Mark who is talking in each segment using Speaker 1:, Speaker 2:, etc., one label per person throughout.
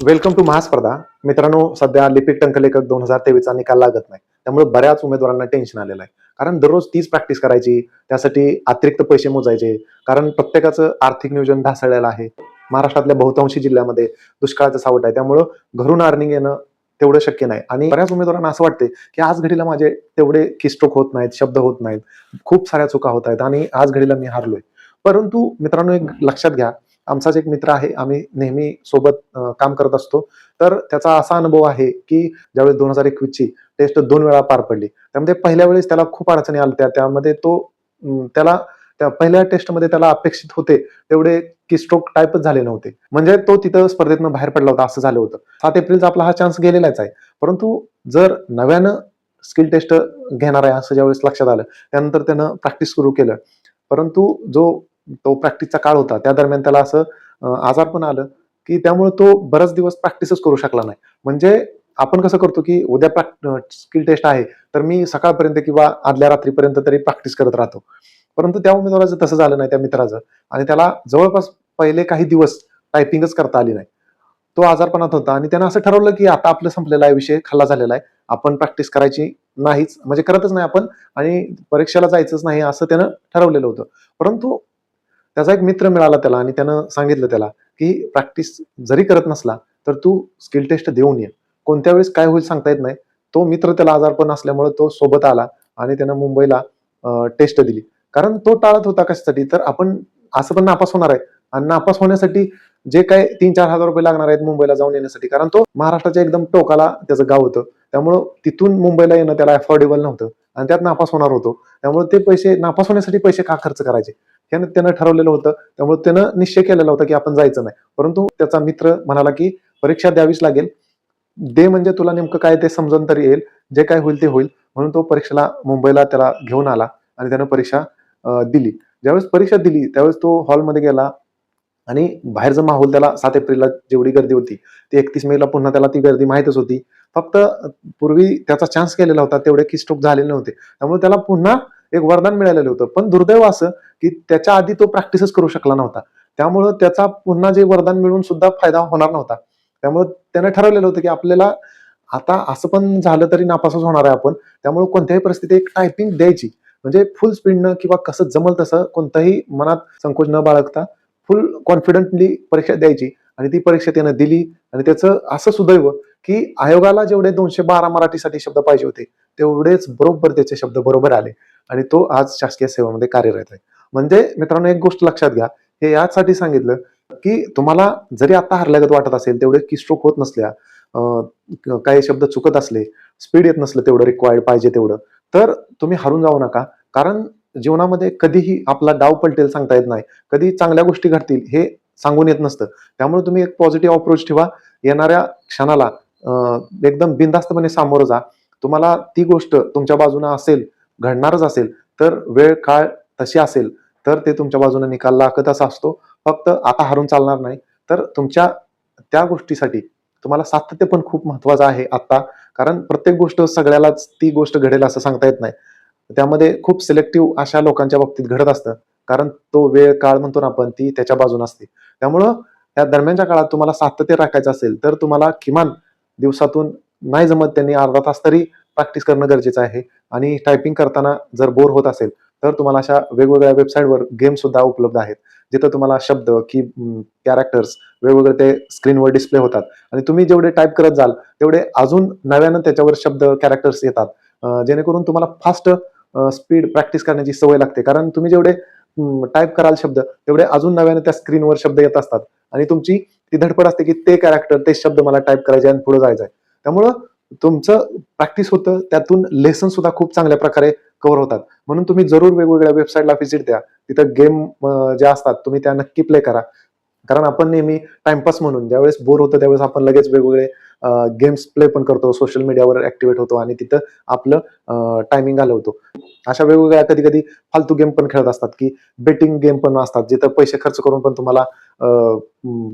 Speaker 1: Welcome to महास्पर्धा मित्रांनो सध्या लिपिक टंकलेखक दोन हजार तेवीसचा निकाल लागत नाही. त्यामुळे बऱ्याच उमेदवारांना टेन्शन आलेलं आहे. कारण दररोज तीच प्रॅक्टिस करायची त्यासाठी अतिरिक्त पैसे मोजायचे. कारण प्रत्येकाचं आर्थिक नियोजन ढासळलेलं आहे. महाराष्ट्रातल्या बहुतांशी जिल्ह्यामध्ये दुष्काळाचं सावट आहे. त्यामुळं घरून अर्निंग येणं तेवढं शक्य नाही. आणि बऱ्याच उमेदवारांना असं वाटते की आज घडीला माझे तेवढे किस्ट्रोक होत नाहीत शब्द होत नाहीत. खूप साऱ्या चुका होत आहेत आणि आज घडीला मी हारलोय. परंतु मित्रांनो एक लक्षात घ्या. आमचाच एक मित्र आहे. आम्ही नेहमी सोबत काम करत असतो. तर त्याचा असा अनुभव आहे की ज्यावेळेस दोन हजार एकवीसची टेस्ट दोन वेळा पार पडली त्यामध्ये पहिल्या वेळेस त्याला खूप अडचणी आल्या त्यामध्ये तो त्याला त्या पहिल्या टेस्टमध्ये त्याला अपेक्षित होते तेवढे की स्ट्रोक टाईपच झाले नव्हते. म्हणजे तो तिथं स्पर्धेतनं बाहेर पडला होता असं झालं होतं. सात एप्रिलचा आपला हा चान्स गेलेलाच आहे. परंतु जर नव्यानं स्किल टेस्ट घेणार आहे असं ज्यावेळेस लक्षात आलं त्यानंतर त्यानं प्रॅक्टिस सुरू केलं. परंतु जो तो प्रॅक्टिसचा काळ होता. त्या दरम्यान त्याला असं आजार पण आलं की त्यामुळे तो बराच दिवस प्रॅक्टिसच करू शकला नाही. म्हणजे आपण कसं करतो की उद्या स्किल टेस्ट आहे तर मी सकाळपर्यंत किंवा आदल्या रात्रीपर्यंत तरी प्रॅक्टिस करत राहतो. परंतु त्या उमेदवाराचं तसं झालं नाही त्या मित्राचं. आणि त्याला जवळपास पहिले काही दिवस टायपिंगच करता आली नाही. तो आजारपणात होता आणि त्यानं असं ठरवलं की आता आपलं संपलेला आहे विषय खाल्ला झालेला आहे. आपण प्रॅक्टिस करायची नाहीच. म्हणजे करतच नाही आपण आणि परीक्षेला जायचंच नाही असं त्यानं ठरवलेलं होतं. परंतु त्याचा एक मित्र मिळाला त्याला आणि त्यानं सांगितलं त्याला की प्रॅक्टिस जरी करत नसला तर तू स्किल टेस्ट देऊन ये. कोणत्या वेळेस काय होईल सांगता येत नाही. तो मित्र त्याला आजारपण असल्यामुळे तो सोबत आला आणि त्यानं मुंबईला टेस्ट दिली. कारण तो टाळत होता कशासाठी? तर आपण असं पण नापास होणार आहे. आणि नापास होण्यासाठी जे काय तीन चार हजार रुपये लागणार आहेत मुंबईला जाऊन येण्यासाठी कारण तो महाराष्ट्राच्या एकदम टोकाला त्याचं गाव होतं. त्यामुळं तिथून मुंबईला येणं त्याला अफोर्डेबल नव्हतं. आणि त्यात नापास होणार होतो. त्यामुळे ते पैसे नापास होण्यासाठी पैसे का खर्च करायचे? ह्यानं त्यानं ठरवलेलं होतं. त्यामुळे त्यानं निश्चय केलेला होता की आपण जायचं नाही. परंतु त्याचा मित्र म्हणाला की परीक्षा द्यावीच लागेल. दे म्हणजे तुला नेमकं काय ते समजून तरी येईल. जे काय होईल ते होईल. म्हणून तो परीक्षेला मुंबईला त्याला घेऊन आला आणि त्यानं परीक्षा दिली. ज्यावेळेस परीक्षा दिली त्यावेळेस तो हॉलमध्ये गेला आणि बाहेरचा माहोल त्याला सात एप्रिलला जेवढी गर्दी होती ती एकतीस मेला पुन्हा त्याला ती गर्दी माहीतच होती. फक्त पूर्वी त्याचा चान्स केलेला होता तेवढे की स्ट्रोक झालेले नव्हते. त्यामुळे त्याला पुन्हा एक वरदान मिळालेलं होतं. पण दुर्दैव असं की त्याच्या आधी तो प्रॅक्टिसच करू शकला नव्हता. त्यामुळं त्याचा पुन्हा जे वरदान मिळून सुद्धा फायदा होणार नव्हता. त्यामुळं त्यानं ठरवलेलं होतं की आपल्याला आता असं पण झालं तरी नापासच होणार आहे आपण. त्यामुळे कोणत्याही परिस्थितीत एक टायपिंग द्यायची. म्हणजे फुल स्पीडनं किंवा कसं जमल तसं कोणताही मनात संकोच न बाळगता फुल कॉन्फिडंटली परीक्षा द्यायची. आणि ती परीक्षा त्यानं दिली. आणि त्याचं असं सुदैव की आयोगाला जेवढे दोनशे बारा मराठीसाठी शब्द पाहिजे होते तेवढेच बरोबर त्याचे शब्द बरोबर आले. आणि तो आज शासकीय सेवेमध्ये कार्यरत आहे. म्हणजे मित्रांनो एक गोष्ट लक्षात घ्या. हे यासाठी सांगितलं की तुम्हाला जरी आता हरल्यागत वाटत असेल तेवढे की स्ट्रोक होत नसल्या काही शब्द चुकत असले स्पीड येत नसलं तेवढं रिक्वायर्ड पाहिजे तेवढं तर तुम्ही हरून जाऊ नका. कारण जीवनामध्ये कधीही आपला डाव पलटेल सांगता येत नाही. कधी चांगल्या गोष्टी घडतील हे सांगून येत नसतं. त्यामुळे तुम्ही एक पॉझिटिव्ह अप्रोच ठेवा. येणाऱ्या क्षणाला एकदम बिनधास्तपणे सामोरं जा. तुम्हाला ती गोष्ट तुमच्या बाजूने असेल घडणारच असेल तर वेळ काळ तशी असेल तर ते तुमच्या बाजूने निकाल लागत असा असतो. फक्त आता हारून चालणार नाही तर तुमच्या त्या गोष्टीसाठी तुम्हाला सातत्य पण खूप महत्वाचं आहे आता कारण प्रत्येक गोष्ट सगळ्यालाच ती गोष्ट घडेल असं सांगता येत नाही. त्यामध्ये खूप सिलेक्टिव्ह अशा लोकांच्या बाबतीत घडत असतं. कारण तो वेळ काळ म्हणतो ना आपण ती त्याच्या बाजून असते. त्यामुळं त्या दरम्यानच्या काळात तुम्हाला सातत्य राखायचं असेल तर तुम्हाला किमान दिवसातून नाही जमत त्यांनी अर्धा तास तरी प्रॅक्टिस करणं गरजेचं आहे. आणि टायपिंग करताना जर बोर होत असेल तर तुम्हाला अशा वेगवेगळ्या वेबसाईटवर गेम सुद्धा उपलब्ध आहेत. जिथं तुम्हाला शब्द की कॅरेक्टर्स वेगवेगळे ते स्क्रीनवर डिस्प्ले होतात. आणि तुम्ही जेवढे टाईप करत जाल तेवढे अजून नव्यानं त्याच्यावर शब्द कॅरेक्टर्स येतात. जेणेकरून तुम्हाला फास्ट स्पीड प्रॅक्टिस करण्याची सवय लागते. कारण तुम्ही जेवढे टाईप कराल शब्द तेवढे अजून नव्यानं त्या स्क्रीनवर शब्द येत असतात. आणि तुमची ती धडपड असते की ते कॅरेक्टर ते शब्द मला टाईप करायचे आणि पुढे जायचं आहे त्यामुळं तुमचं प्रॅक्टिस होतं त्यातून लेसन सुद्धा खूप चांगल्या प्रकारे कव्हर होतात. म्हणून तुम्ही जरूर वेगवेगळ्या वेबसाईटला व्हिजिट द्या. तिथं गेम ज्या असतात तुम्ही त्या नक्की प्ले करा. कारण आपण नेहमी टाइमपास म्हणून ज्यावेळेस बोर होतं त्यावेळेस आपण लगेच वेगवेगळे गेम्स प्ले पण करतो सोशल मीडियावर ऍक्टिव्हेट होतो आणि तिथं आपलं टायमिंग घालवतो. अशा वेगवेगळ्या कधी कधी फालतू गेम पण खेळत असतात की बेटिंग गेम पण असतात जिथं पैसे खर्च करून पण तुम्हाला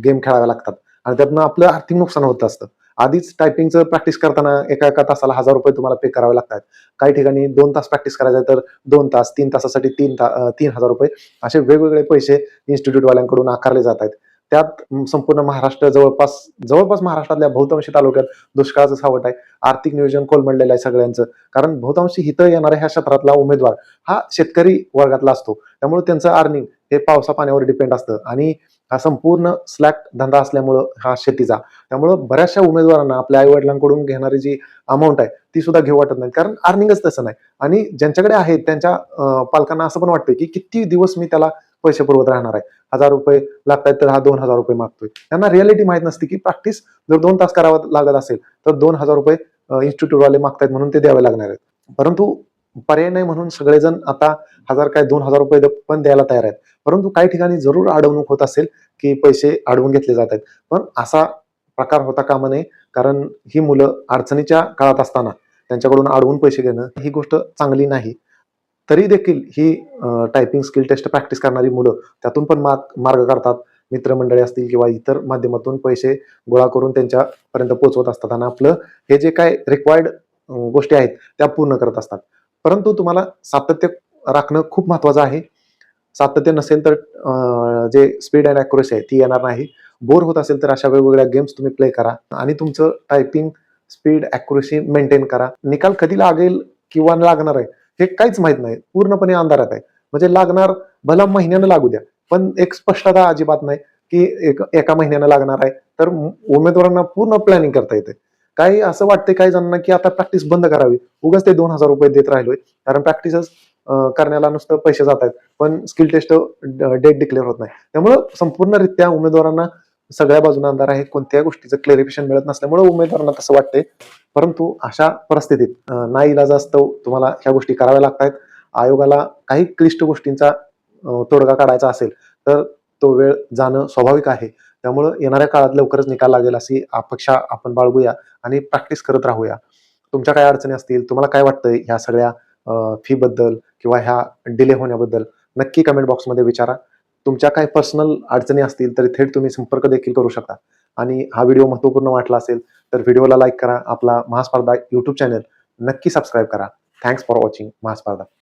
Speaker 1: गेम खेळावे लागतात. आणि त्यातनं आपलं आर्थिक नुकसान होत असतं. आधीच टायपिंगचं प्रॅक्टिस करताना एका एका तासाला हजार रुपये तुम्हाला पे करावे लागतात. काही ठिकाणी दोन तास प्रॅक्टिस करायचं आहे तर दोन तास तीन तासासाठी तीन ता तीन हजार रुपये असे वेगवेगळे पैसे इन्स्टिट्यूटवाल्यांकडून आकारले जात आहेत. त्यात संपूर्ण महाराष्ट्र जवळपास जवळपास महाराष्ट्रातल्या बहुतांशी तालुक्यात दुष्काळाचं सावट आहे. आर्थिक नियोजन कोलमडलेलं आहे सगळ्यांचं. कारण बहुतांशी हिथं येणाऱ्या ह्या क्षेत्रातला उमेदवार हा शेतकरी वर्गातला असतो. त्यामुळे त्यांचं अर्निंग हे पावसा पाण्यावर डिपेंड असतं. आणि हा संपूर्ण स्लॅक धंदा असल्यामुळं हा शेतीचा. त्यामुळं बऱ्याचशा उमेदवारांना आपल्या आईवडिलांकडून घेणारी जी अमाऊंट आहे ती सुद्धा घेऊ वाटत नाही कारण अर्निंगच तसं नाही. आणि ज्यांच्याकडे आहेत त्यांच्या पालकांना असं पण वाटतं की किती दिवस मी त्याला पैसे पुरवत राहणार आहे? हजार रुपये लागतायत तर हा दोन हजार रुपये मागतोय. त्यांना रियालिटी माहीत नसते की प्रॅक्टिस जर दोन तास करावं लागत असेल तर दोन हजार रुपये इन्स्टिट्यूटवाले मागतायत म्हणून ते द्यावे लागणार आहेत. परंतु पर्याय नाही म्हणून सगळेजण आता हजार काय दोन हजार रुपये द- पण द्यायला तयार आहेत. परंतु काही ठिकाणी जरूर अडवणूक होत असेल की पैसे अडवून घेतले जात आहेत. पण असा प्रकार होता कामा नये कारण ही मुलं अडचणीच्या काळात असताना त्यांच्याकडून अडवून पैसे घेणं ही गोष्ट चांगली नाही. तरी देखील ही टायपिंग स्किल टेस्ट प्रॅक्टिस करणारी मुलं त्यातून पण मार्ग मार्ग काढतात. मित्रमंडळी असतील किंवा इतर माध्यमातून पैसे गोळा करून त्यांच्यापर्यंत पोहोचवत असतात. आणि आपलं हे जे काय रिक्वायर्ड गोष्टी आहेत त्या पूर्ण करत असतात. परंतु तुम्हाला सातत्य राखणं खूप महत्वाचं आहे. सातत्य नसेल तर जे स्पीड अँड अॅक्युरेसी आहे ती येणार नाही. बोर होत असेल तर अशा वेगवेगळ्या गेम्स तुम्ही प्ले करा आणि तुमचं टायपिंग स्पीड अॅक्युरेसी मेंटेन करा. निकाल कधी लागेल किंवा लागणार आहे हे काहीच माहीत नाही. पूर्णपणे अंधारात आहे. म्हणजे लागणार भला महिन्यानं लागू द्या. पण एक स्पष्टता अजिबात नाही की एक एका महिन्यानं लागणार आहे. तर उमेदवारांना पूर्ण प्लॅनिंग करता येते. काही असं वाटते काही जणांना की आता प्रॅक्टिस बंद करावी. उगाच ते दोन हजार रुपये देत राहिलोय. कारण प्रॅक्टिसच करण्याला नुसतं पैसे जात आहेत पण स्किल टेस्ट डेट डिक्लेअर होत नाही. त्यामुळं संपूर्णरित्या उमेदवारांना सगळ्या बाजूने अंधार आहे कोणत्याही गोष्टीचं क्लेरिफिकेशन मिळत नसल्यामुळे उमेदवारांना तसं वाटतंय. परंतु अशा परिस्थितीत ना इलाज असतो तुम्हाला ह्या गोष्टी कराव्या लागतायत. आयोगाला काही क्लिष्ट गोष्टींचा तोडगा काढायचा असेल तर तो वेळ जाणं स्वाभाविक आहे. त्यामुळं येणाऱ्या काळात लवकरच निकाल लागेल अशी अपेक्षा आपण बाळगूया आणि प्रॅक्टिस करत राहूया. तुमच्या काय अडचणी असतील तुम्हाला काय वाटतंय ह्या सगळ्या फी बद्दल किंवा ह्या डिले होण्याबद्दल नक्की कमेंट बॉक्समध्ये विचारा. तुमच्या काय पर्सनल अडचणी असतील तरी थेट तुम्ही संपर्क देखील करू शकता. आणि हा व्हिडिओ महत्त्वपूर्ण वाटला असेल तर व्हिडिओला लाईक करा. आपला महास्पर्धा यूट्यूब चॅनल नक्की सबस्क्राईब करा. Thanks for watching Mahaspardha.